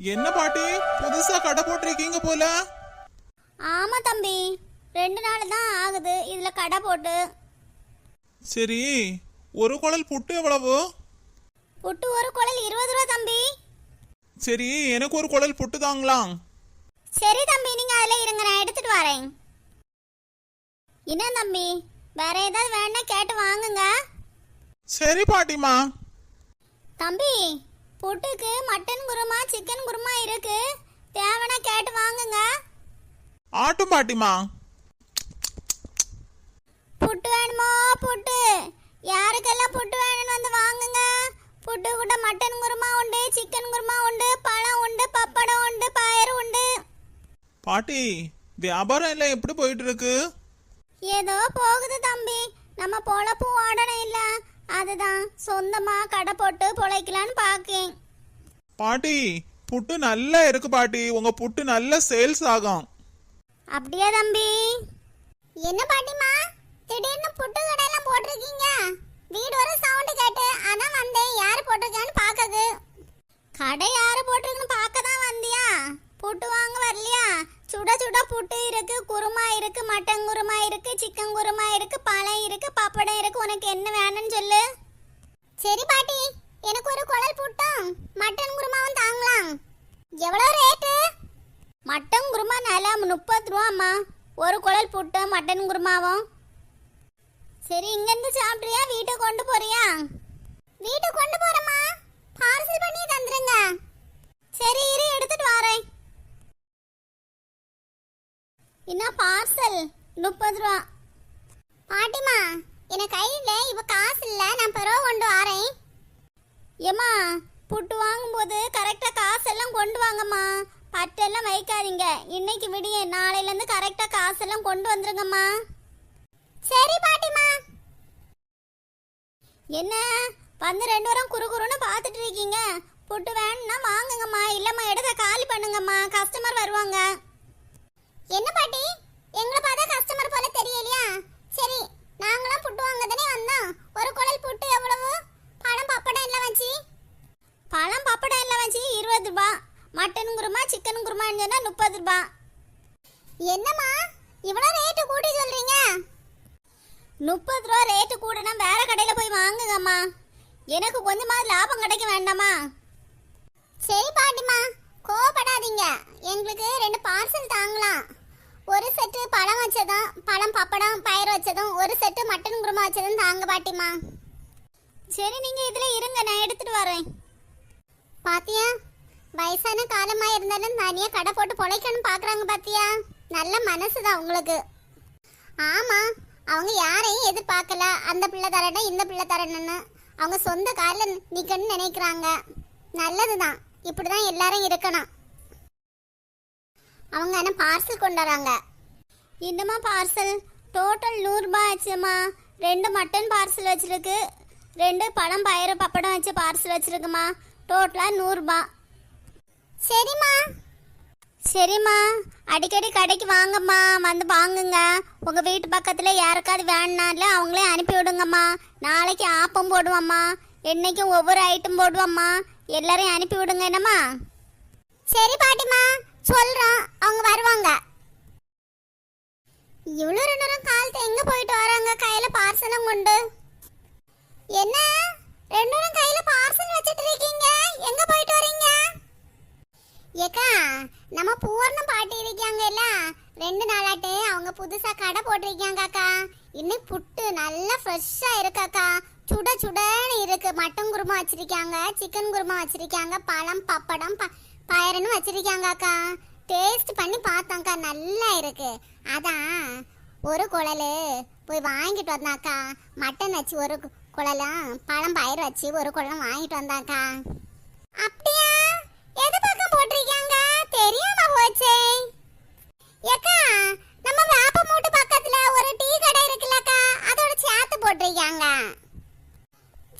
என்ன பாட்டி? புதுசா கடை போட்டிருக்கீங்க போல. ஆமா தம்பி. ரெண்டு நாள் தான் ஆகுது. இதுல கடை போட்டு. சரி ஒரு குழல் புட்டு எவ்வளவு? புட்டு ஒரு குழல் இருபது ரூபா தம்பி. சரி எனக்கு ஒரு குழல் புட்டு தாங்களாம். சரி தம்பி நீங்க அதுல இருங்க நான் எடுத்துட்டு வரேன். என்ன தம்பி? வேற ஏதாவது வேணா கேட்டு வாங்குங்க. சரி பாட்டிமா தம்பி புட்டுக்கு மட்டன் குருமா சிக்கன் குருமா இருக்கு. தேவைன்னா கேட்டு வாங்குங்க. ஆட்டும் பாட்டிமா புட்டு வேணுமோ? புட்டு. யாருக்கெல்லாம் புட்டு வேணும்னு வந்து வாங்குங்க. புட்டு கூட மட்டன் குருமா உண்டு சிக்கன் குருமா உண்டு பழம் உண்டு பப்படம் உண்டு பயறு உண்டு. பாட்டி வியாபாரம் எல்லாம் எப்படி போயிட்டு இருக்கு? ஏதோ போகுது தம்பி. நம்ம பொழப்பு ஓடணும் இல்ல. அதுதான். சொந்தமா கடை போட்டு பொழைக்கலான்னு பாக்கேன். பாட்டி புட்டு நல்லா இருக்கு பாட்டி. உங்க புட்டு நல்ல சேல்ஸ் ஆகும். அப்படியா தம்பி? என்ன பாட்டிமா திடீர்னு புட்டு கடையெல்லாம் போட்டிருக்கீங்க. வீடு ஒரு சவுண்ட் கேட்டு அதான் வந்தேன். யார் போட்டிருக்கான்னு பார்க்கது கடை யாரு போட்டிருக்குன்னு புட்டு வாங்க வரலையா? சுட சுட புட்டு இருக்கு குருமா இருக்கு மட்டன் குருமா இருக்கு சிக்கன் குருமா இருக்கு பழம் இருக்கு பப்படம் இருக்கு. உனக்கு என்ன வேணும்னு சொல்லு. சரி பாட்டி எனக்கு ஒரு குழல் புட்டும் மட்டன் குருமாவும் தாங்கலாம். எவ்வளோ ரேட்டு? மட்டன் குருமா நல்லா முப்பது ரூபாம்மா ஒரு குழல் புட்டும் மட்டன் குருமாவும். சரி இங்கேருந்து சாப்பிட்றியா? வீட்டுக்கு கொண்டு போறியா? வீட்டுக்கு கொண்டு போறேம்மா. பார்சல் பண்ணி தந்துருங்க. என்ன பார்சல்? முப்பது ரூபா. பாட்டிமா என் கையில் இப்போ காசு இல்லை நான் பிறகு கொண்டு வரேன். ஏம்மா புட்டு வாங்கும்போது கரெக்டாக காசெல்லாம் கொண்டு வாங்கம்மா. பட்டெல்லாம் வைக்காதீங்க. இன்னைக்கு விடிய நாளையிலேருந்து கரெக்டாக காசெல்லாம் கொண்டு வந்துருங்கம்மா. சரி பாட்டிமா என்ன? வந்து ரெண்டு வாரம் குறு குறுன்னு பார்த்துட்டு இருக்கீங்க. புட்டு வேணும்னா வாங்குங்கம்மா. இல்லைம்மா இடத்த காலி பண்ணுங்கம்மா. கஸ்டமர் வருவாங்க. என்ன பாட்டி? எங்களை பார்த்தா கஸ்டமர் போல தெரியலையா? சரி நாங்களாம் புட்டு வாங்க தானே வந்தோம். ஒரு குழல் புட்டு எவ்வளவு? பழம் பப்படம் எல்லாம் வச்சு பழம் பப்படம் எல்லாம் வச்சு இருபது ரூபா. மட்டன் குருமா சிக்கன் குருமான்னு சொன்னால் முப்பது ரூபா. என்னம்மா? இவ்வளோ ரேட்டு கூட்டி சொல்கிறீங்க முப்பது ரூபா ரேட்டு கூடனா வேற கடையில் போய் வாங்குங்கம்மா. எனக்கு கொஞ்சமாவது லாபம் கிடைக்க வேண்டாமா? சரி பாட்டிமா கோவப்படாதீங்க. எங்களுக்கு ரெண்டு பார்சல் தாங்கலாம். ஒரு செட்டு பழம் வச்சதும் பழம் பப்படம் பயிர் வச்சதும் ஒரு செட்டு மட்டன் குருமா வச்சதும் தாங்க பாட்டிமா சரி நீங்க இதுல இருங்க நான் எடுத்துட்டு வரேன். பாத்தியா? வயசான காலமா இருந்தாலும் தனியா கடை போட்டு பொழைக்கணும் பாக்குறாங்க பாத்தியா? நல்ல மனசுதான் உங்களுக்கு. ஆமா அவங்க யாரையும் எதிர்பார்க்கல. அந்த பிள்ளை தரணும் இந்த பிள்ளை தரணும்னு. அவங்க சொந்த காலில் நிக்கணும்னு நினைக்கிறாங்க. நல்லதுதான். இப்படிதான் எல்லாரும் இருக்கணும். அவங்க என்ன பார்சல் கொண்டு வராங்க என்னம்மா பார்சல் டோட்டல் நூறுரூபா ஆச்சுமா ரெண்டு மட்டன் பார்சல் வச்சிருக்கு. ரெண்டு பழம் பயிறு பப்படம் வச்சு பார்சல் வச்சிருக்குமா டோட்டலாக நூறுரூபா சரிம்மா. சரிம்மா. அடிக்கடி கடைக்கு வாங்கம்மா. வந்து வாங்குங்க. உங்கள் வீட்டு பக்கத்தில் யாருக்காவது வேணுனால அவங்களே அனுப்பி விடுங்கம்மா. நாளைக்கு ஆப்பம் போடுவோம்மா. என்னைக்கும் ஒவ்வொரு ஐட்டம் போடுவோம்மா. எல்லாரையும் அனுப்பி விடுங்க என்னம்மா? சரி பாட்டிமா சொல்றோம் அவங்க வருவாங்க. இவ்வளோ ரெண்டு நேரம் காலத்தை எங்க போயிட்டு வராங்க? கையில பார்சலும் கொண்டு என்ன? ரெண்டு நேரம் கையில பார்சல் வச்சிட்டு இருக்கீங்க? எங்க போயிட்டு வரீங்க? ஏக்கா நம்ம பூர்ணம் பாட்டி இருக்காங்கல்ல ரெண்டு நாளாட்டு அவங்க புதுசா கடை போட்டிருக்காங்க அக்கா இன்னைக்கு புட்டு நல்லா ஃப்ரெஷ்ஷா இருக்காக்கா. சுட சுடன்னு இருக்கு. மட்டன் குருமா வச்சிருக்காங்க சிக்கன் குருமா வச்சிருக்காங்க பழம் பப்படம் ப பயறுன்னு வச்சிருக்காங்க அக்கா. டேஸ்ட் பண்ணி பார்த்தோங்க்கா நல்லா இருக்கு. அதான் ஒரு குழல் போய் வாங்கிட்டு வந்தாக்கா. மட்டன் வச்சு ஒரு குழலும் பழம் பயிர் வச்சு ஒரு குழலும் வாங்கிட்டு வந்தாக்கா. அப்படியா? எது பக்கம் போட்டிருக்காங்க? தெரியாம போச்சே. ஏக்கா நம்ம வேப்ப மூட்டு பக்கத்துல ஒரு டீ கடை இருக்குல்லக்கா. அதோட சேர்த்து போட்டிருக்காங்க.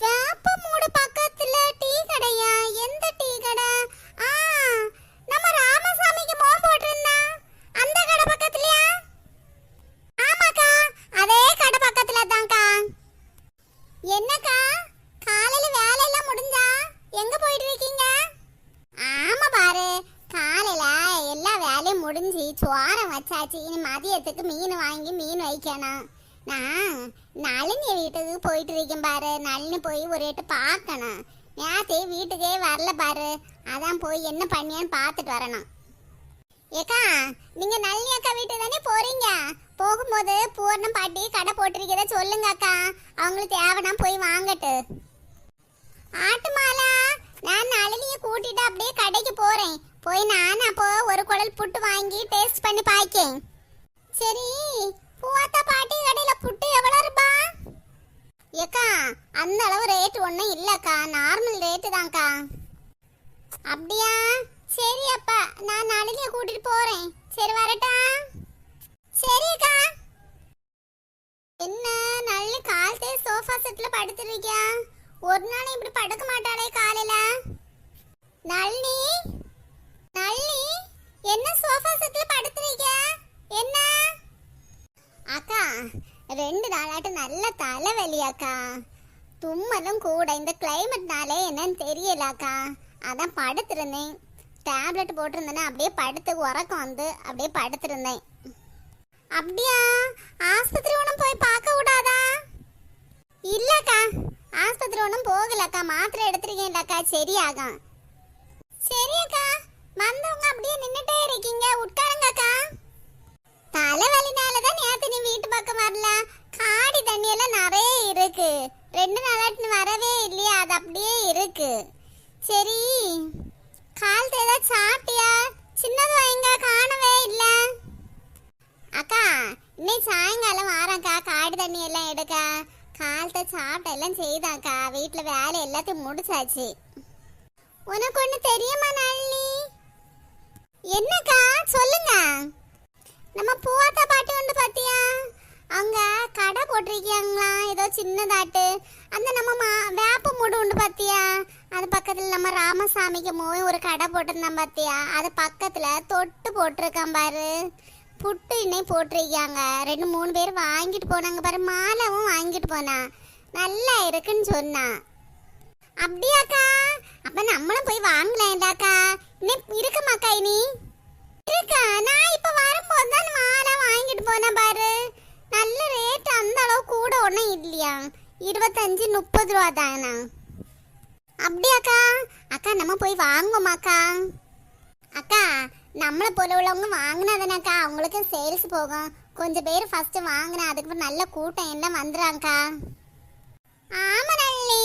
வேப்ப மூடு பக்கத்துல டீ கடையா எந்த டீ கடை ஆ நம்ம ராமசாமிக்கு மோம் போட்டிருந்தா அந்த கடை பக்கத்துலயா ஆமாக்கா அதே கடை பக்கத்துல தான்க்கா என்னக்கா காலையில வேலையெல்லாம் முடிஞ்சா எங்க போயிட்டு இருக்கீங்க முடிஞ்சு சோரம் வச்சாச்சு. இனி மதியத்துக்கு மீன் வாங்கி மீன் வைக்கணும். நான் நளினி வீட்டுக்கு போயிட்டு இருக்கேன் பாரு. நளினி போய் ஒரு எட்டு பார்க்கணும். நேத்தே வீட்டுக்கே வரல பாரு. அதான் போய் என்ன பண்ணியான்னு பார்த்துட்டு வரணும். ஏக்கா நீங்க நளினி அக்கா வீட்டுக்கு தானே போறீங்க? போகும்போது பூர்ணம் பாட்டி கடை போட்டிருக்கிறத சொல்லுங்க அக்கா அவங்களுக்கு தேவைனா போய் வாங்கட்டு. ஆட்டுமாலா நான் நளினிய கூட்டிட்டு அப்படியே கடைக்கு போறேன் போய் நான் அப்போ ஒரு குடல் புட்டு வாங்கி டேஸ்ட் பண்ணி பாய்க்கேன் சரி பூவாத்தா பாட்டி கடையில புட்டு எவ்வளோ இருப்பா ஏக்கா அந்த அளவு ரேட் ஒன்றும் இல்லைக்கா. நார்மல் ரேட்டு தான்க்கா. அப்படியா? சரி அப்பா நான் நாளைக்கு கூட்டிட்டு போறேன். சரி வரட்டா? சரிக்கா. என்ன நல்ல காலத்தே சோஃபா செட்ல படுத்துருக்கியா? ஒரு நாள் இப்படி படுக்க மாட்டாளே காலையில. நளினி என்ன சோஃபா செட்ல படுத்துறீங்க? என்ன? அக்கா ரெண்டு நாளாட்டு நல்ல தலைவலி அக்கா தும்மலும் கூட இந்த கிளைமேட்னாலே என்னன்னு தெரியல அக்கா அதான் படுத்திருந்தேன். டேப்லெட் போட்டிருந்தேன்னா அப்படியே படுத்து உறக்கம் வந்து அப்படியே படுத்திருந்தேன். அப்படியா? ஆஸ்பத்திரி ஒன்றும் போய் பார்க்க கூடாதா? இல்லக்கா ஆஸ்பத்திரி ஒன்றும் போகலக்கா. மாத்திரை எடுத்துருக்கேன்லக்கா. சரியாகும். சரியக்கா வந்தவங்க அப்படியே நின்னுட்டே இருக்கீங்க. உட்காருங்கக்கா. தலைவலினால தான் நேத்து நீ வீட்டு பக்கம் வரல. காடி தண்ணி எல்லாம் நிறைய இருக்கு. ரெண்டு நாளாட்டு வரவே இல்லையா அது அப்படியே இருக்கு. சரி காலத்தை ஏதாவது சாப்பிட்டியா? சின்னது வாங்க காணவே இல்லை. அக்கா இன்னைக்கு சாயங்காலம் வாரங்க்கா காடு தண்ணி எல்லாம் எடுக்க. காலத்தை சாப்பிட்ட எல்லாம் செய்தாக்கா வீட்டில் வேலை எல்லாத்தையும் முடிச்சாச்சு. உனக்கு ஒன்று தெரியுமா நளினி? என்னக்கா? சொல்லுங்க. நம்ம பூவாத்தா பாட்டு வந்து பாத்தியா? அவங்க கடை போட்டிருக்கியாங்களா? ஏதோ சின்னதாட்டு. அந்த நம்ம மா வேப்ப மூடு உண்டு பாத்தியா? அது பக்கத்தில் நம்ம ராமசாமிக்கு போய் ஒரு கடை போட்டிருந்தான் பாத்தியா? அது பக்கத்தில் தொட்டு போட்டிருக்கான் பாரு. புட்டு இன்னை போட்டிருக்காங்க ரெண்டு மூணு பேர் வாங்கிட்டு போனாங்க பாரு. மாலாவும் வாங்கிட்டு போனா. நல்லா இருக்குன்னு சொன்னான். அப்படியாக்கா? அப்ப நம்மளும் போய் வாங்கலாம்டாக்கா. நீ இருக்குமாக்கா இனி? இருக்கா? நான் இப்ப வரும்போது தான் மாலை வாங்கிட்டு போனேன் பாரு. நல்ல ரேட் அந்த அளவு கூட ஒன்றும் இல்லையா. இருபத்தஞ்சு முப்பது ரூபா தானா? அப்படியாக்கா அக்கா? நம்ம போய் வாங்குவோமாக்கா அக்கா? நம்மளை போல உள்ளவங்க வாங்கினாதானக்கா அவங்களுக்கு சேல்ஸ் போகும். கொஞ்சம் பேர் ஃபர்ஸ்ட் வாங்கினா அதுக்கப்புறம் நல்ல கூட்டம் எல்லாம் வந்துடுறாங்கக்கா ஆமா நல்லி.